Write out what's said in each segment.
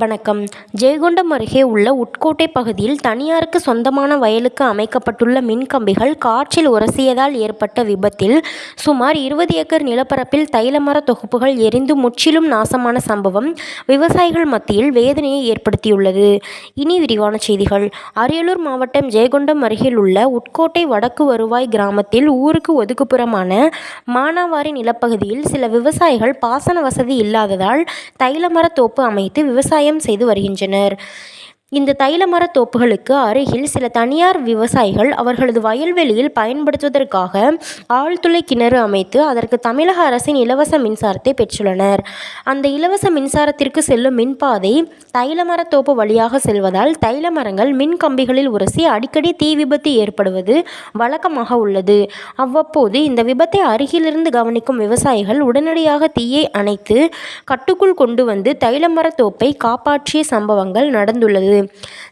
வணக்கம். ஜெயகொண்டம் அருகே உள்ள உட்கோட்டை பகுதியில் தனியாருக்கு சொந்தமான வயலுக்கு அமைக்கப்பட்டுள்ள மின்கம்பிகள் காற்றில் உரசியதால் ஏற்பட்ட விபத்தில் சுமார் இருபது ஏக்கர் நிலப்பரப்பில் தைலமர தொகுப்புகள் எரிந்து முற்றிலும் நாசமான சம்பவம் விவசாயிகள் மத்தியில் வேதனையை ஏற்படுத்தியுள்ளது. இனி விரிவான செய்திகள். அரியலூர் மாவட்டம் ஜெயகொண்டம் அருகில் உள்ள உட்கோட்டை வடக்கு வருவாய் கிராமத்தில் ஊருக்கு ஒதுக்குப்புறமான மானாவாரி நிலப்பகுதியில் சில விவசாயிகள் பாசன வசதி இல்லாததால் தைலமர தோப்பு அமைத்து விவசாய விவசாயம் செய்து வருகின்றனர். இந்த தைல மரத் தோப்புகளுக்கு அருகில் சில தனியார் விவசாயிகள் அவர்களது வயல்வெளியில் பயன்படுத்துவதற்காக ஆழ்துளை கிணறு அமைத்து அதற்கு தமிழக அரசின் இலவச மின்சாரத்தை பெற்றுள்ளனர். அந்த இலவச மின்சாரத்திற்கு செல்லும் மின்பாதை தைல மரத் தோப்பு வழியாக செல்வதால் தைல மரங்கள் மின் கம்பிகளில் உரசி அடிக்கடி தீ விபத்து ஏற்படுவது வழக்கமாக உள்ளது. அவ்வப்போது இந்த விபத்தை அருகிலிருந்து கவனிக்கும் விவசாயிகள் உடனடியாக தீயை அணைத்து கட்டுக்குள் கொண்டு வந்து தைல மரத் தோப்பை காப்பாற்றிய சம்பவங்கள் நடந்துள்ளது.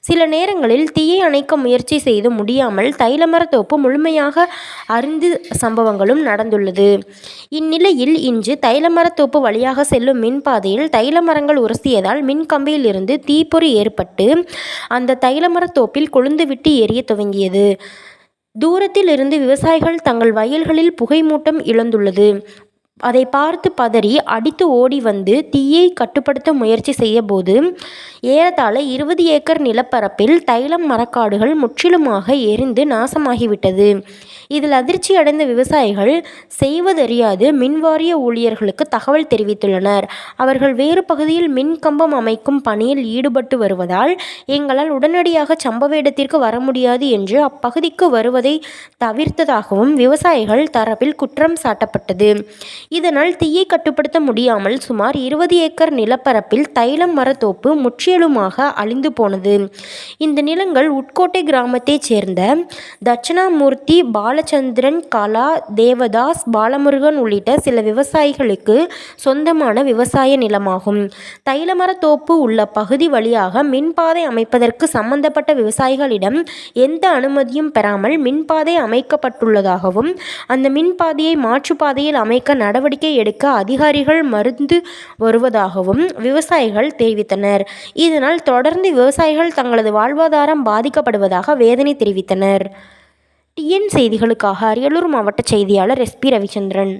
சில நேரங்களில் தீயை அணைக்க முயற்சி செய்து முடியாமல் தைலமரத்தோப்பு முழுமையாக அருந்து சம்பவங்களும் நடந்துள்ளது. இந்நிலையில் இன்று தைலமரத்தோப்பு வழியாக செல்லும் மின்பாதையில் தைல மரங்கள் உரசியதால் மின் கம்பியிலிருந்து தீப்பொறி ஏற்பட்டு அந்த தைலமரத்தோப்பில் கொழுந்துவிட்டு எரிய துவங்கியது. தூரத்தில் இருந்து விவசாயிகள் தங்கள் வயல்களில் புகைமூட்டம் இழந்துள்ளது. அதை பார்த்து பதறி அடித்து ஓடி வந்து தீயை கட்டுப்படுத்த முயற்சி செய்யபோது ஏறத்தாழ இருபது ஏக்கர் நிலப்பரப்பில் தைலம் மரக்காடுகள் முற்றிலுமாக எரிந்து நாசமாகிவிட்டது. இதில் அதிர்ச்சி அடைந்த விவசாயிகள் செய்வதறியாது மின்வாரிய ஊழியர்களுக்கு தகவல் தெரிவித்துள்ளனர். அவர்கள் வேறு பகுதியில் மின் கம்பம் அமைக்கும் பணியில் ஈடுபட்டு வருவதால் எங்களால் உடனடியாக சம்பவ இடத்திற்கு வர முடியாது என்று அப்பகுதிக்கு வருவதை தவிர்த்ததாகவும் விவசாயிகள் தரப்பில் குற்றம் சாட்டப்பட்டது. இதனால் தீயை கட்டுப்படுத்த முடியாமல் சுமார் இருபது ஏக்கர் நிலப்பரப்பில் தைலம் மரத்தோப்பு முற்றிலுமாக அழிந்து போனது. இந்த நிலங்கள் உட்கோட்டை கிராமத்தைச் சேர்ந்த தட்சிணாமூர்த்தி பாலச்சந்திரன் கலா தேவதாஸ் பாலமுருகன் உள்ளிட்ட சில விவசாயிகளுக்கு சொந்தமான விவசாய நிலமாகும். தைலமரத்தோப்பு உள்ள பகுதி வழியாக மின்பாதை அமைப்பதற்கு சம்பந்தப்பட்ட விவசாயிகளிடம் எந்த அனுமதியும் பெறாமல் மின்பாதை அமைக்கப்பட்டுள்ளதாகவும் அந்த மின்பாதையை மாற்றுப்பாதையில் அமைக்க நட நடவடிக்கை எடுக்க அதிகாரிகள் மருந்து வருவதாகவும் விவசாயிகள் தெரிவித்தனர். இதனால் தொடர்ந்து விவசாயிகள் தங்களது வாழ்வாதாரம் பாதிக்கப்படுவதாக வேதனை தெரிவித்தனர். டிஎன் செய்திகளுக்காக அரியலூர் மாவட்ட செய்தியாளர் எஸ்பி ரவிச்சந்திரன்.